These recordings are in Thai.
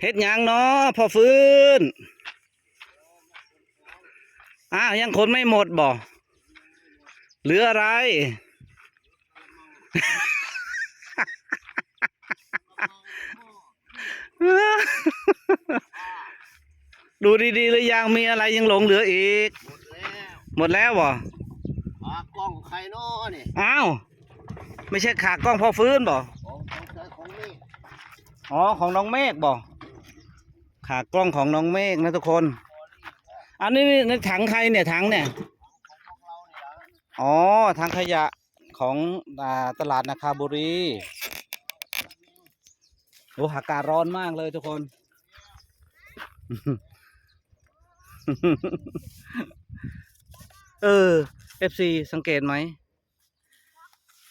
เฮ็ดหยังเนาะพอฟื้น อ้าวยังขนไม่หมดบ่เหลืออะไร ดูดีๆหรือยังมีอะไรยังหลงเหลืออีก หมดแล้วหมดแล้วบ่ขากล้องใครเนาะนี่อ้าวไม่ใช่ขากล้องพอฟื้นบ่ของของเธอของนี่ อ๋อของน้องเมฆบ่ ขากล้องของน้องเมฆนะทุกคน อันนี้นี่ในถังใครเนี่ยถังเนี่ย อ๋อถังขยะของตลาดนาคาบุรีโอ้อากาศร้อนมากเลยทุกคน เออ FC สังเกตไหม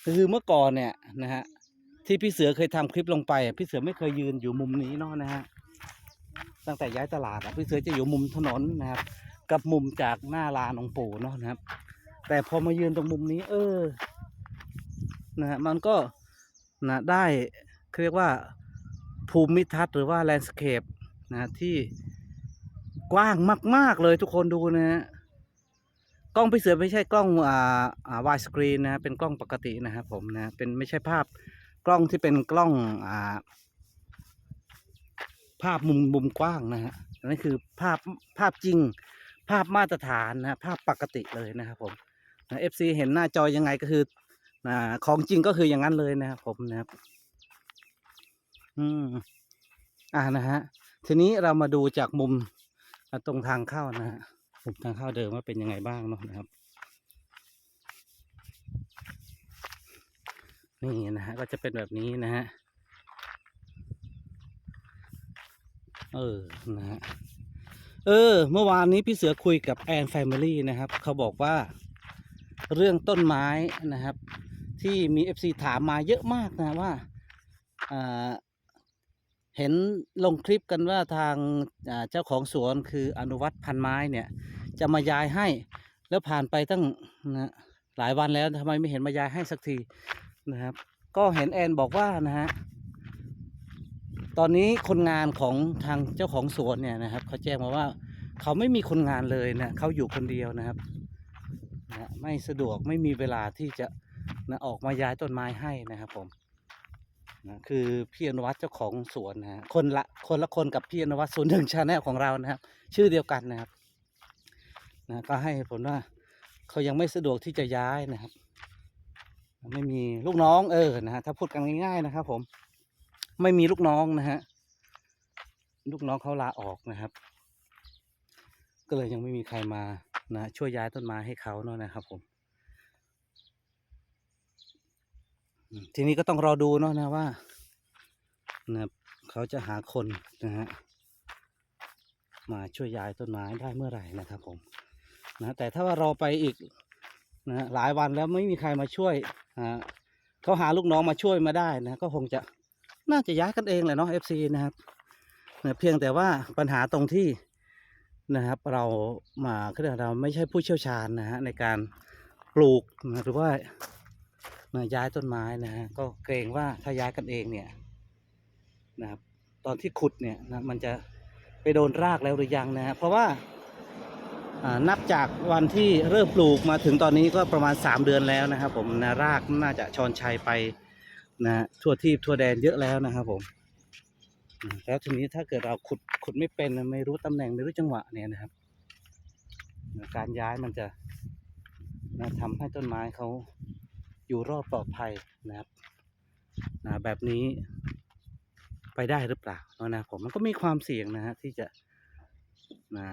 คือเมื่อก่อนเนี่ยนะฮะที่พี่เสือเคยทำคลิปลงไป พี่เสือไม่เคยยืนอยู่มุมนี้เนาะนะฮะ ตั้งแต่ย้ายตลาดอะพี่เสือจะอยู่มุมถนนนะครับ กับมุมจากหน้าลานองปู่เนาะนะครับ แต่พอมายืนตรงมุมนี้ เออนะฮะมันก็นะได้เขาเรียกว่าภูมิทัศน์หรือว่าแลนด์สเคปนะที่กว้างมาก ๆ เลยทุกคนดูนะฮะกล้องพี่เสือไม่ใช่กล้องอ่าอ่าวายสกรีนนะฮะเป็นกล้องปกตินะครับผมนะเป็นไม่ใช่ภาพกล้องที่เป็นกล้องอ่า ภาพมุมมุมกว้างนะฮะนนั้นคือภาพภาพจริง ภาพมาตรฐานนะภาพปกติเลยนะครับผมนะเอฟซีเห็นหน้าจอยังไงก็คืออ่าของจริงก็คืออย่างนั้นเลยนะครับผมนะครับ อืมอ่านะฮะ ทีนี้เรามาดูจากมุมตรงทางเข้านะฮะมุมทางเข้าเดิมว่าเป็นยังไงบ้างเนาะนะครับ นี่นะฮะก็จะเป็นแบบนี้นะฮะ เออนะฮะเออ เมื่อวานนี้พี่เสือคุยกับแอนแฟมิลี่นะครับ เขาบอกว่าเรื่องต้นไม้นะครับ ที่มีเอฟซีถามมาเยอะมากนะว่าเห็นลงคลิปกันว่าทางเจ้าของสวนคืออนุวัตพันไม้เนี่ย จะมาย้ายให้ แล้วผ่านไปตั้งนะหลายวันแล้วทำไมไม่เห็นมาย้ายให้สักทีนะครับ ก็เห็นแอนบอกว่านะฮะ ตอนนี้คนงานของทางเจ้าของสวนเนี่ยนะครับเขาแจ้งมาว่าเขาไม่มีคนงานเลยนะเขาอยู่คนเดียวนะครับนะไม่สะดวกไม่มีเวลาที่จะนะออกมาย้ายต้นไม้ให้นะครับผมนะคือพี่อนุวัฒน์เจ้าของสวนนะฮะคนละคนละคนกับพี่อนุวัฒน์ศูนย์หนึ่งชาแนลของเรานะครับ ชื่อเดียวกันนะครับนะก็ให้ผลว่าเขายังไม่สะดวกที่จะย้ายนะครับ ไม่มีลูกน้องเออนะฮะถ้าพูดกันง่าย ๆนะครับผม ไม่มีลูกน้องนะฮะ ลูกน้องเขาลาออกนะครับ ก็เลยยังไม่มีใครมานะช่วยย้ายต้นไม้ให้เขาเนาะนะครับผม ทีนี้ก็ต้องรอดูเนาะนะว่านะเขาจะหาคนนะฮะมาช่วยย้ายต้นไม้ได้เมื่อไหร่นะครับผมนะแต่ถ้าว่ารอไปอีกนะหลายวันแล้วไม่มีใครมาช่วยอ่าเขาหาลูกน้องมาช่วยมาได้นะก็คงจะ น่าจะย้ายกันเองแหละเนาะ FC นะครับนะเพียงแต่ว่าปัญหาตรงที่นะครับ เรามาคือเราไม่ใช่ผู้เชี่ยวชาญนะฮะในการปลูกนะหรือว่านะย้ายต้นไม้นะฮะก็เกรงว่าถ้าย้ายกันเองเนี่ยนะครับตอนที่ขุดเนี่ยนะมันจะไปโดนรากแล้วหรือยังนะฮะเพราะว่าอ่านับจากวันที่เริ่มปลูกมาถึงตอนนี้ก็ประมาณ 3 เดือนแล้วนะครับ ผมนะรากน่าจะชอนชัยไป นะฮะทั่วที่ทั่วแดนเยอะแล้วนะครับผมแล้วทีนี้ถ้าเกิดเราขุดขุดไม่เป็นไม่รู้ตำแหน่งไม่รู้จังหวะเนี่ยนะครับ การย้ายมันจะนะทำให้ต้นไม้เขาอยู่รอดปลอดภัยนะครับนะแบบนี้ไปได้หรือเปล่าเนาะนะผมมันก็มีความเสี่ยงนะฮะที่จะนะ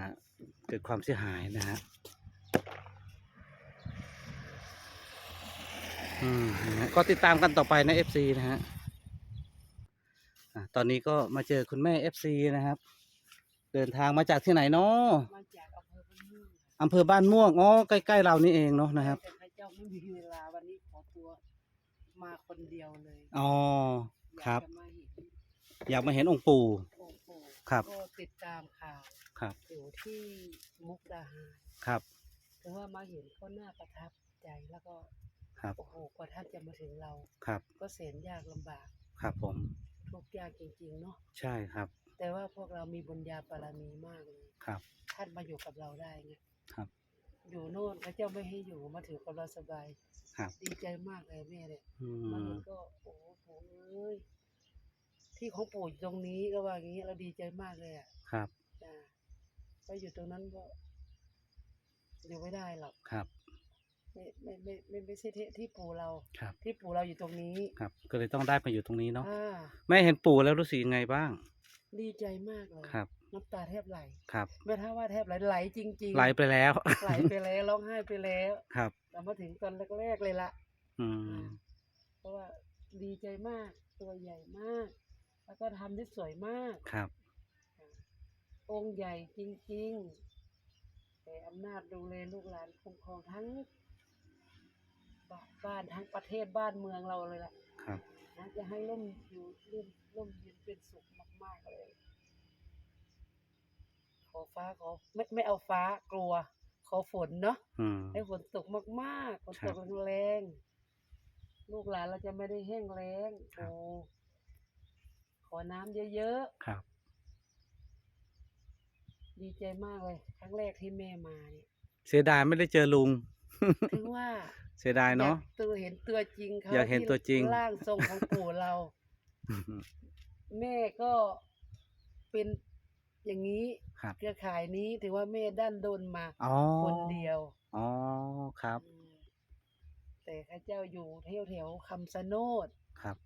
เกิดความเสียหายนะฮะ อืมนะฮะ ก็ติดตามกันต่อไปนะ FC นะฮะอะตอนนี้ก็มาเจอคุณแม่ FC นะครับ เดินทางมาจากที่ไหนเนาะมาจากอำเภอบ้านม่วงอำเภอบ้านม่วงอ๋อใกล้ๆเรานี่เองเนาะนะครับแต่พระเจ้าไม่มีเวลาวันนี้ขอตัวมาคนเดียวเลยอ๋อครับ อยากจะมาเห็นอยากมาเห็นองค์ปู่องค์ปู่ครับ ก็ติดตามข่าวครับอยู่ที่มุกดาหารครับ แต่ว่ามาเห็นก็น่าประทับใจแล้วก็ ครับ โอ้โหกว่าท่านจะมาถึงเรา ครับ ก็แสนยากลำบาก ครับผม ทุกข์ยากจริงๆเนาะใช่ครับอแต่ว่าพวกเรามีบุญญาบารมีมากเลยครับ ท่านมาอยู่กับเราได้ไงครับ อยู่โน่นพระเจ้าไม่ให้อยู่มาถือกับเราสบายครับ ดีใจมากเลยแม่เนี่ยอืมันมก็โอ้โหปู่เอ้ยที่ของปู่อยู่ตรงนี้ก็ว่าอย่างนี้เราดีใจมากเลยอะครับ จ้าไปอยู่ตรงนั้นก็อยู่ไม่ได้หรอก ครับ ไม่ไม่ไม่ไม่ไม่ใช่ที่ที่ปู่เราครับ ที่ปู่เราอยู่ตรงนี้ครับ ก็เลยต้องได้มาอยู่ตรงนี้เนาะอ่าแม่เห็นปู่แล้วรู้สึกยังไงบ้างดีใจมากเลยครับน้ำตาแทบไหลครับไม่ท้าว่าแทบไหลไหลจริงๆไหลไปแล้ว ไหลไปแล้วร้องไห้ไปแล้วครับ แต่มาถึงตอนแรกๆเลยละอืมเพราะว่าดีใจมากตัวใหญ่มาก แล้วก็ทำได้สวยมาก ครับ องค์ใหญ่จริงๆแต่อำนาจดูแลลูกหลานคุ้มครองทั้ง บ้านบ้านทั้งประเทศบ้านเมืองเราเลยล่ะครับนะจะให้ร่มอยู่ร่มร่มเย็นเป็นสุขมากๆเลย ขอฟ้าขอไม่ไม่เอาฟ้ากลัว ขอฝนเนาะอืมให้ฝนตกมากๆฝนครัตบกแรงๆลูกหลานเราจะไม่ได้แห้งแล้งครับโอ้ขอน้ำเยอะครับๆดีใจมากเลย ครั้งแรกที่แม่มาเนี่ย เสียดายไม่ได้เจอลุงถึงว่า เสียดายเนาะ อยกตัวเห็นตัวจริงเขาอยากเห็นตัวจริง ที่ร่างทรงของปู่เรา แม่ก็เป็นอย่างนี้ ครับเครือข่ายนี้ถือว่าแม่ด้านดนมาอ๋อคนเดียวอ๋อครับอืมแต่ข้าเจ้าอยู่แถวแถวๆคำสะโนด ครับ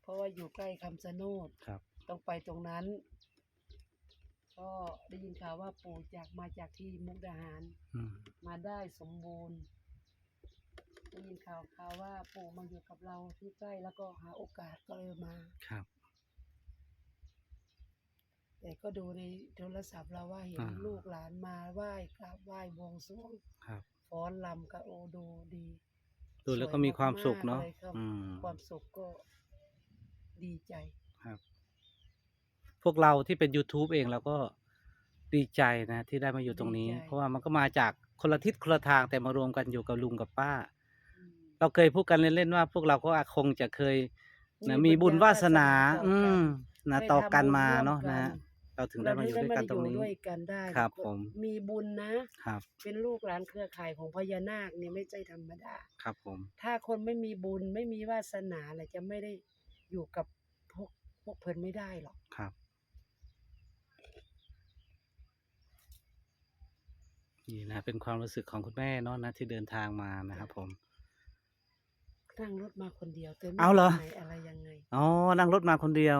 เพราะว่าอยู่ใกล้คำสะโนด ครับต้องไปตรงนั้น ก็ได้ยินข่าวว่าปู่จากมาจากที่มุกดาหาร อืมมาได้สมบูรณ์ ได้ยินข่าวข่าวว่าปู่มาอยู่กับเราที่ใกล้แล้วก็หาโอกาสก็เลยมา ครับ แต่ก็ดูในโทรศัพท์เราว่าเห็นอ่า ลูกหลานมาไหว้กราบไหว้บวงสรวงครับ ฟ้อนลำก็โอดูดี ดูแล้วก็มีความสุขเนาะสวยมกๆลยครับ อืมความสุขก็ดีใจ ครับ พวกเราที่เป็น YouTube เองเราก็ดีใจนะ ที่ได้มาอยู่ตรงนี้ ดีใจ เพราะว่ามันก็มาจากคนละทิศคนละทางแต่มารวมกันอยู่กับลุงกับป้าอืม เราเคยพูดกันเล่นๆว่า พวกเราก็คงจะเคยนะมีมีบุบุญญวาสนาต่อกันอืมนะได้ต่อกันทำบุญมาร่วมเนาะกันะนฮะเราถึงได้มาอยู่ด้วยกันตรงนี้เาได้มาอยู่ด้วยกันได้ครับก็ผม มีบุญนะครับ เป็นลูกหลานเครือข่ายของพญานาคเนี่ยไม่ใช่ธรรมดาครับ ผม ถ้าคนไม่มีบุญไม่มีวาสนาอะไรจะไม่ได้อยู่กับพวกพวกเพิ่นไม่ได้หรอกครับนี่นะเป็นความรู้สึกของคุณแม่เนาะนะที่เดินทางมานะครับผม นั่งรถมาคนเดียวแต่ไม่เอาเหรอ ไปไหนอะไรยังไง อ๋อ นั่งรถมาคนเดียว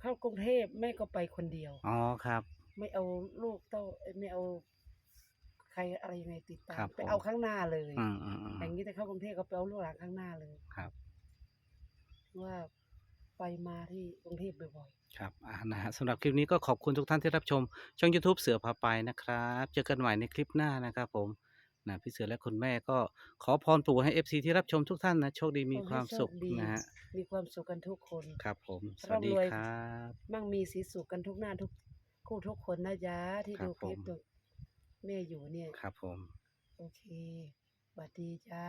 เข้ากรุงเทพแม่ก็ไปคนเดียว อ๋อ ครับ ไม่เอาลูกเต้าเอ้ยไม่เอา ใครอะไรยังไงติดตาครัมบไปผมเอาข้างหน้าเลยอืมอืมอืม อย่างนี้แต่เข้ากรุงเทพก็ไปเอาลูกหลานข้างหน้าเลยครับ ว่าไปมาที่กรุงเทพบ่อยครับอ่านะฮะสำหรับคลิปนี้ก็ขอบคุณทุกท่านที่รับชม ช่อง YouTube เสือพาไปนะครับ เจอกันใหม่ในคลิปหน้านะครับผม นะพี่เสือและคุณแม่ก็ขอพรปู่ให้ FC ที่รับชมทุกท่านนะ โชคดีๆมีขอให้ความสุขโชดีนะฮะมีความสุขกันทุกคนครับผม สวัสดีร่ำรวยครับมั่งมีสีสุขกันทุกหน้าทุกคู่ทุกคนนะจ๊ะที่ครับดูคลิปผมตัวแม่อยู่เนี่ยครับผม โอเคสวัสดีจ้า